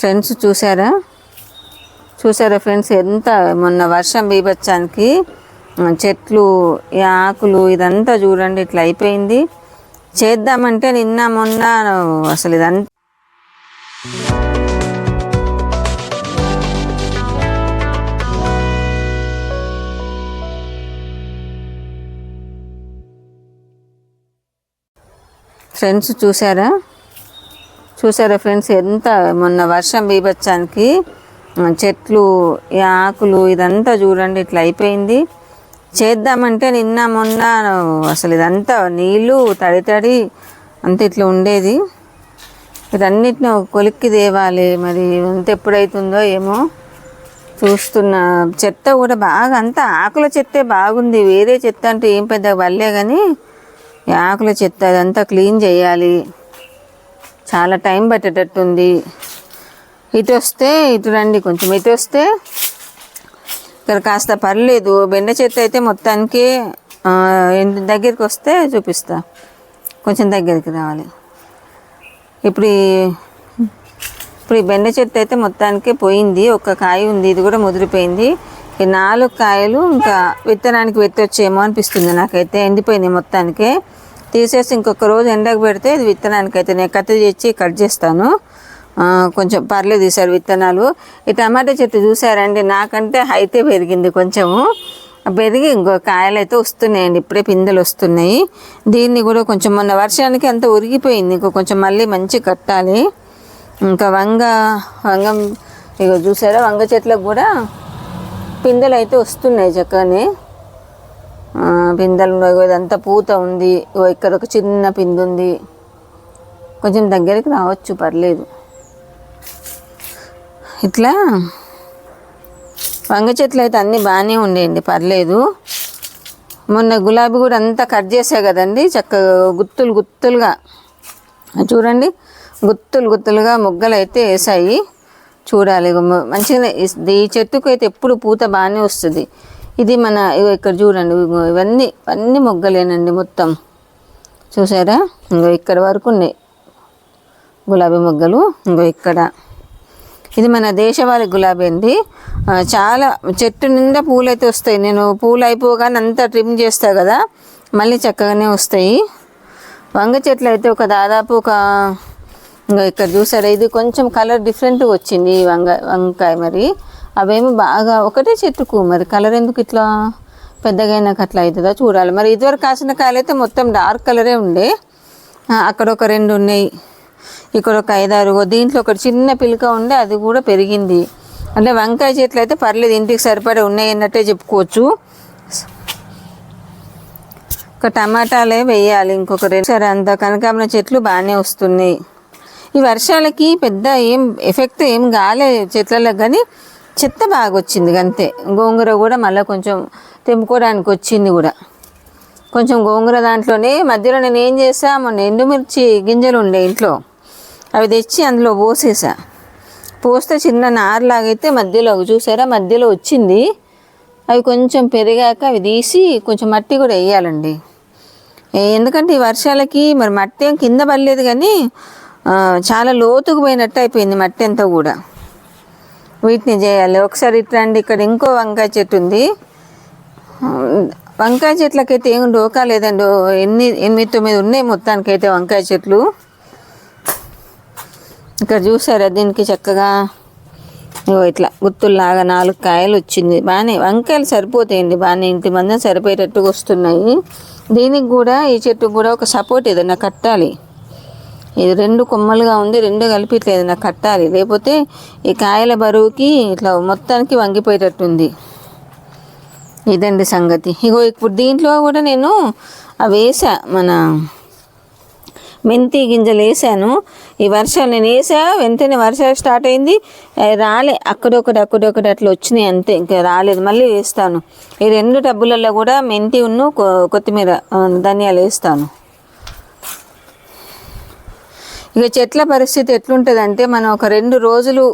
Friends చూసారా? చూసారా friends ఎంత మొన్న వర్షం బీభత్సానికి చెట్లు ఈ ఆకులు ఇదంతా చూడండి ఇట్లా అయిపోయింది. చేద్దామంటే నిన్న మొన్న అసలు ఇదంతా ఫ్రెండ్స్ చూసారా? చూసారా ఫ్రెండ్స్ ఎంత మొన్న వర్షం బీభత్సానికి చెట్లు ఈ ఆకులు ఇదంతా చూడండి ఇట్లా అయిపోయింది. చేద్దామంటే నిన్న మొన్న అసలు ఇదంతా నీళ్ళు తడి తడి అంత ఇట్లా ఉండేది. ఇదన్నిటిని కొలిక్కి తేవాలి మరి ఎంత ఎప్పుడైతుందో ఏమో చూస్తున్న. చెత్త కూడా బాగా అంతా ఆకుల చెత్తే బాగుంది. వేరే చెత్త అంటే ఏం పెద్ద వల్లే కానీ ఈ ఆకుల చెత్త అదంతా క్లీన్ చేయాలి. చాలా టైం పట్టేటట్టుంది. ఇటు వస్తే ఇటు రండి కొంచెం. ఇటు వస్తే ఇక్కడ కాస్త పర్లేదు. బెండ చెత్త అయితే మొత్తానికి దగ్గరికి వస్తే చూపిస్తా. కొంచెం దగ్గరికి రావాలి. ఇప్పుడు ఇప్పుడు ఈ బెండ చెట్టు అయితే మొత్తానికి పోయింది. ఒక కాయ ఉంది. ఇది కూడా ముదిరిపోయింది. ఈ నాలుగు కాయలు ఇంకా విత్తనానికి వెత్తొచ్చేమో అనిపిస్తుంది నాకైతే. ఎండిపోయింది మొత్తానికి. తీసేసి ఇంకొక రోజు ఎండకు పెడితే ఇది విత్తనానికి అయితే నేను కత్తి తెచ్చి కట్ చేస్తాను. కొంచెం పర్లేదు ఈసారి విత్తనాలు. ఈ టమాటా చెట్టు చూసారండి నాకంటే హైతే పెరిగింది కొంచెము. పెరిగి ఇంకో కాయలు అయితే వస్తున్నాయండి ఇప్పుడే పిందెలు వస్తున్నాయి. దీన్ని కూడా కొంచెం మొన్న వర్షానికి అంత ఉరిగిపోయింది ఇంకో కొంచెం మళ్ళీ మంచి కట్టాలి. ఇంకా వంగ వంగం ఇక చూసారా వంగ చెట్లకు కూడా పిందెలు అయితే వస్తున్నాయి చక్కగానే పిందెలు ఇగో ఇదంతా పూత ఉంది. ఇక్కడ ఒక చిన్న పిండి ఉంది. కొంచెం దగ్గరికి రావచ్చు పర్లేదు. ఇట్లా వంగ చెట్లు అయితే అన్నీ బాగానే ఉండేయండి పర్లేదు. మొన్న గులాబీ కూడా అంతా కట్ చేసా కదండి చక్కగా గుత్తులు గుత్తులుగా. చూడండి గుత్తులు గుత్తులుగా మొగ్గలు అయితే వేసాయి. చూడాలి మంచిగా ఈ చెట్టుకు అయితే ఎప్పుడు పూత బాగానే వస్తుంది. ఇది మన ఇక్కడ చూడండి ఇవన్నీ అన్నీ మొగ్గలేనండి మొత్తం. చూసారా? ఇంకో ఇక్కడ వరకు ఉన్నాయి గులాబీ మొగ్గలు. ఇంకో ఇక్కడ. ఇది మన దేశవాళి గులాబీ అండి. చాలా చెట్టు నిండా పూలైతే వస్తాయి. నేను పూలు అయిపోగానే అంతా ట్రిమ్ చేస్తా కదా మళ్ళీ చక్కగానే వస్తాయి. వంగ చెట్లు అయితే ఒక దాదాపు ఒక ఇంకా ఇక్కడ చూసారా? ఇది కొంచెం కలర్ డిఫరెంట్ వచ్చింది ఈ వంగ వంకాయ మరి. అవేమో బాగా ఒకటే చెట్టుకు మరి కలర్ ఎందుకు ఇట్లా పెద్దగా అయినాక అట్లా అవుతుందో చూడాలి. మరి ఇదివరకు కాసిన కాయలు అయితే మొత్తం డార్క్ కలరే ఉండే. అక్కడ ఒక రెండు ఉన్నాయి. ఇక్కడ ఒక ఐదారు. దీంట్లో ఒకటి చిన్న పిలక ఉండే అది కూడా పెరిగింది. అంటే వంకాయ చెట్లు అయితే పర్లేదు ఇంటికి సరిపడే ఉన్నాయి అన్నట్టే చెప్పుకోవచ్చు. ఒక టమాటాలే వేయాలి ఇంకొక రెండు. సరే అంత కనకాంబరం చెట్లు బాగానే వస్తున్నాయి. ఈ వర్షాలకి పెద్ద ఏం ఎఫెక్ట్ ఏం కాలే చెట్లలో కానీ. చెత్త బాగా వచ్చింది అంతే గోంగూర కూడా మళ్ళీ కొంచెం తెంపుకోవడానికి వచ్చింది కూడా. కొంచెం గోంగూర దాంట్లోనే మధ్యలో నేను ఏం చేసా మొన్న ఎండుమిర్చి గింజలు ఉండే ఇంట్లో అవి తెచ్చి అందులో పోసేసా పోస్తే చిన్న నారులాగైతే మధ్యలో చూసారా మధ్యలో వచ్చింది. అవి కొంచెం పెరిగాక అవి తీసి కొంచెం మట్టి కూడా వేయాలండి. ఎందుకంటే ఈ వర్షాలకి మరి మట్టి ఏం కింద పడలేదు కానీ చాలా లోతుకు పోయినట్టు అయిపోయింది మట్టి అంతా కూడా. వీటిని చేయాలి. ఒకసారి ఇట్లండి ఇక్కడ ఇంకో వంకాయ చెట్టు ఉంది. వంకాయ చెట్లకైతే ఏం డోకా లేదండి. ఎన్ని ఎనిమిది తొమ్మిది ఉన్నాయి మొత్తానికి అయితే వంకాయ చెట్లు. ఇక్కడ చూసారా దీనికి చక్కగా ఇట్లా గుత్తుల్లాగా నాలుగు కాయలు వచ్చింది. బాగానే వంకాయలు సరిపోతాయండి బాగానే ఇంటి మంది సరిపోయేటట్టుగా వస్తున్నాయి. దీనికి కూడా ఈ చెట్టుకు కూడా ఒక సపోర్ట్ ఏదైనా కట్టాలి. ఇది రెండు కొమ్మలుగా ఉంది రెండు కలిపి ఇట్లా ఏదైనా కట్టాలి. లేకపోతే ఈ కాయల బరువుకి ఇట్లా మొత్తానికి వంగిపోయేటట్టుంది. ఇదండి సంగతి. ఇగో ఇప్పుడు దీంట్లో కూడా నేను అవి వేసా మన మెంతి గింజలు వేసాను. ఈ వర్షాలు నేను వేసా వెంటనే వర్షాలు స్టార్ట్ అయింది. రాలే. అక్కడొకటి అక్కడొకటి అట్లా వచ్చినాయి అంతే. ఇంకా రాలేదు. మళ్ళీ వేస్తాను. ఈ రెండు టబ్బులలో కూడా మెంతి ఉన్ను కొ- కొత్తిమీర ధనియాలు వేస్తాను. ఇక చెట్ల పరిస్థితి ఎట్లుంటుందంటే మనం ఒక రెండు రోజులు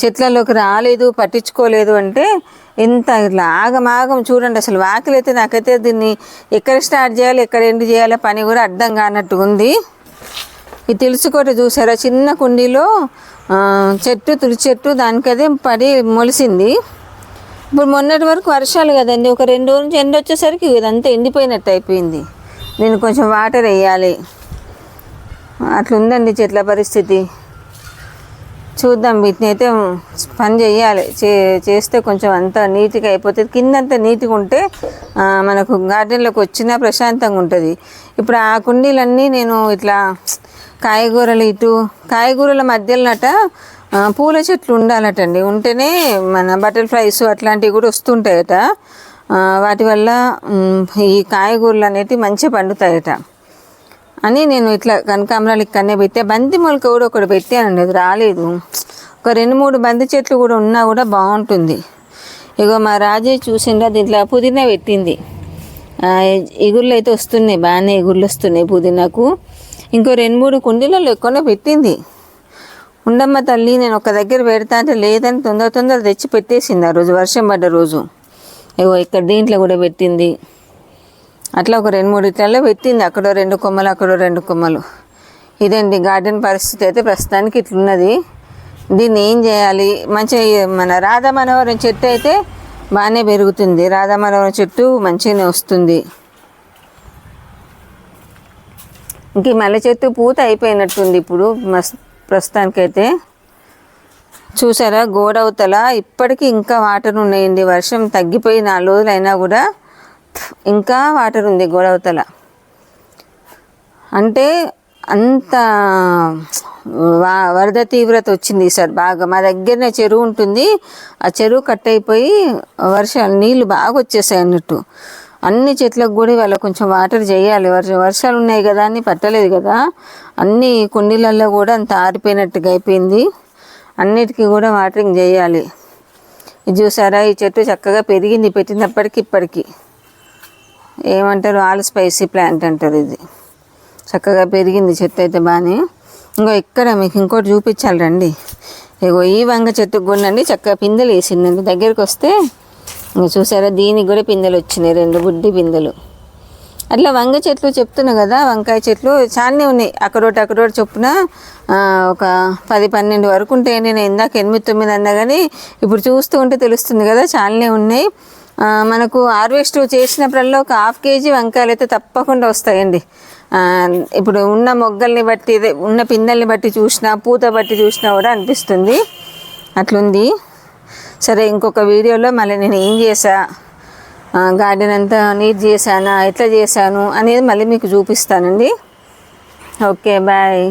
చెట్లలోకి రాలేదు పట్టించుకోలేదు అంటే ఎంత ఇట్లా ఆగమాగం చూడండి. అసలు వాకిలి అయితే నాకైతే దీన్ని ఎక్కడ స్టార్ట్ చేయాలి ఎక్కడ ఎండ్ చేయాలో పని కూడా అర్థం కానట్టు ఉంది. ఇది తెలుసుకోట చూసారా? చిన్న కుండీలో చెట్టు తులి చెట్టు దానికదే పడి మొలిసింది. ఇప్పుడు మొన్నటి వరకు వర్షాలు కదండి. ఒక రెండు రోజుల నుంచి ఎండ వచ్చేసరికి ఇదంతా ఎండిపోయినట్టు అయిపోయింది. నేను కొంచెం వాటర్ వేయాలి. అట్లుందండి చెట్ల పరిస్థితి. చూద్దాం వీటిని అయితే పని చేయాలి చే చేస్తే కొంచెం అంతా నీట్గా అయిపోతుంది. కిందంతా నీట్గా ఉంటే మనకు గార్డెన్లోకి వచ్చినా ప్రశాంతంగా ఉంటుంది. ఇప్పుడు ఆ కుండీలన్నీ నేను ఇట్లా కాయగూరలు ఇటు కాయగూరల మధ్యలోనట పూల చెట్లు ఉండాలటండి. ఉంటేనే మన బటర్ఫ్లైస్ అట్లాంటివి కూడా వస్తుంటాయట. వాటి వల్ల ఈ కాయగూరలు అనేటివి మంచిగా పండుతాయట. అని నేను ఇట్లా కనకాంబరాలు ఇక్కడనే పెట్టా. బంతి మొలక కూడా ఒకటి పెట్టానండి అది రాలేదు. ఒక రెండు మూడు బంతి చెట్లు కూడా ఉన్నా కూడా బాగుంటుంది. ఇగో మా రాజే చూసిండ్రా దీంట్లో పుదీనా పెట్టింది. ఎగుళ్ళు అయితే వస్తున్నాయి బాగానే ఎగుళ్ళు వస్తున్నాయి పుదీనాకు. ఇంకో రెండు మూడు కుండీలలో ఎక్కువనే పెట్టింది. ఉండమ్మ తల్లి నేను ఒక దగ్గర పెడతా అంటే లేదని తొందర తొందర తెచ్చి పెట్టేసింది ఆ రోజు వర్షం పడ్డ రోజు. ఇగో ఇక్కడ దీంట్లో కూడా పెట్టింది. అట్లా ఒక రెండు మూడు ఇట్లలో పెట్టింది. అక్కడో రెండు కొమ్మలు అక్కడో రెండు కొమ్మలు. ఇదండి గార్డెన్ పరిస్థితి అయితే ప్రస్తుతానికి ఇట్లున్నది. దీన్ని ఏం చేయాలి? మంచిగా మన రాధా మనోహరం చెట్టు అయితే బాగానే పెరుగుతుంది. రాధా మనోహరం చెట్టు మంచిగానే వస్తుంది. ఇంక మల్లె చెట్టు పూత అయిపోయినట్టుంది ఇప్పుడు మస్ ప్రస్తుతానికైతే. చూసారా? గోడ అవతల ఇప్పటికీ ఇంకా వాటర్ ఉన్నాయండి. వర్షం తగ్గిపోయి నాలుగు రోజులు అయినా కూడా ఇంకా వాటర్ ఉంది గోడవతల అంటే అంత వా వరద తీవ్రత వచ్చింది సార్ బాగా. మా దగ్గరనే చెరువు ఉంటుంది. ఆ చెరువు కట్ అయిపోయి వర్షాలు నీళ్ళు బాగా వచ్చేసాయి అన్నట్టు. అన్ని చెట్లకు కూడా ఇవాళ కొంచెం వాటర్ చేయాలి. వర్ష వర్షాలు ఉన్నాయి కదా అని పట్టలేదు కదా. అన్ని కుండీలలో కూడా అంత ఆరిపోయినట్టుగా అయిపోయింది. అన్నిటికీ కూడా వాటరింగ్ చేయాలి. ఇది చూసారా? ఈ చెట్టు చక్కగా పెరిగింది పెట్టినప్పటికి ఇప్పటికీ. ఏమంటారు? ఆల్ స్పైసీ ప్లాంట్ అంటారు ఇది. చక్కగా పెరిగింది చెట్టు అయితే బాగానే ఇంకో ఇక్కడ మీకు ఇంకోటి చూపించాలి రండి. ఇగో ఈ వంగ చెట్టుకు కొనండి చక్కగా పిందెలు వేసిందండి. దగ్గరికి వస్తే ఇంకా చూసారా దీనికి కూడా పిందెలు వచ్చినాయి రెండు బుడ్డి పిందెలు. అట్లా వంగ చెట్లు చెప్తున్నా కదా వంకాయ చెట్లు చాలానే ఉన్నాయి. అక్కడోటి అక్కడోటి చొప్పున ఒక పది పన్నెండు వరకు ఉంటాయి నేను ఇందాక ఎనిమిది తొమ్మిది అన్నా కానీ ఇప్పుడు చూస్తూ ఉంటే తెలుస్తుంది కదా చాలానే ఉన్నాయి. మనకు హార్వెస్ట్ చేసినప్పుడల్లా ఒక హాఫ్ కేజీ వంకాయలు అయితే తప్పకుండా వస్తాయండి. ఇప్పుడు ఉన్న మొగ్గల్ని బట్టి ఉన్న పిందెల్ని బట్టి చూసినా పూత బట్టి చూసినా కూడా అనిపిస్తుంది. అట్లుంది. సరే ఇంకొక వీడియోలో మళ్ళీ నేను ఏం చేసా గార్డెన్ అంతా నీట్ చేశానా? ఎట్లా చేశాను? అనేది మళ్ళీ మీకు చూపిస్తానండి. Okay bye.